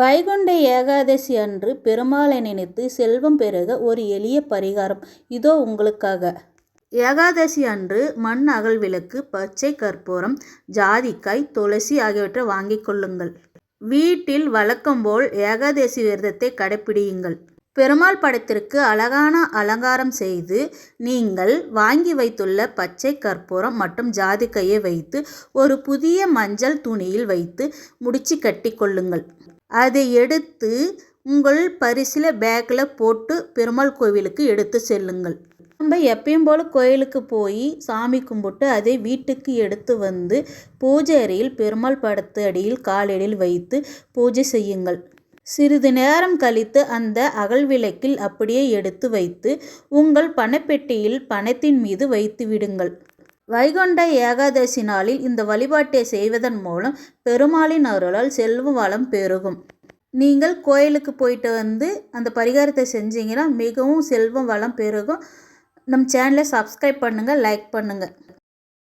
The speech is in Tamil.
வைகுண்ட ஏகாதசி அன்று பெருமாளை நினைத்து செல்வம் பெருக ஒரு எளிய பரிகாரம். இதோ உங்களுக்காக. ஏகாதசி அன்று மண் அகல் விளக்கு பச்சை கற்பூரம் ஜாதிக்காய் துளசி ஆகியவற்றை வாங்கிக் கொள்ளுங்கள். வீட்டில் வழக்கம் போல் ஏகாதசி விரதத்தை கடைப்பிடியுங்கள். பெருமாள் படத்திற்கு அழகான அலங்காரம் செய்து நீங்கள் வாங்கி வைத்துள்ள பச்சை கற்பூரம் மற்றும் ஜாதிக்காயை வைத்து ஒரு புதிய மஞ்சள் துணியில் வைத்து முடிச்சு கட்டி கொள்ளுங்கள். அதை எடுத்து உங்கள் பரிசில் பேக்கில் போட்டு பெருமாள் கோவிலுக்கு எடுத்து செல்லுங்கள். நம்ம எப்பயும் போல் கோயிலுக்கு போய் சாமி கும்பிட்டு அதை வீட்டுக்கு எடுத்து வந்து பூஜை அறையில் பெருமாள் படத்து அடியில் காலடியில் வைத்து பூஜை செய்யுங்கள். சிறிது நேரம் கழித்து அந்த அகல் விளக்கில் அப்படியே எடுத்து வைத்து உங்கள் பணப்பெட்டியில் பணத்தின் மீது வைத்து விடுங்கள். வைகுண்ட ஏகாதசி நாளில் இந்த வழிபாட்டை செய்வதன் மூலம் பெருமாளின் அருளால் செல்வ வளம் பெருகும். நீங்கள் கோயிலுக்கு போயிட்டு வந்து அந்த பரிகாரத்தை செஞ்சீங்கன்னா மிகவும் செல்வம் வளம் பெருகும். நம் சேனலை சப்ஸ்கிரைப் பண்ணுங்கள் லைக் பண்ணுங்கள்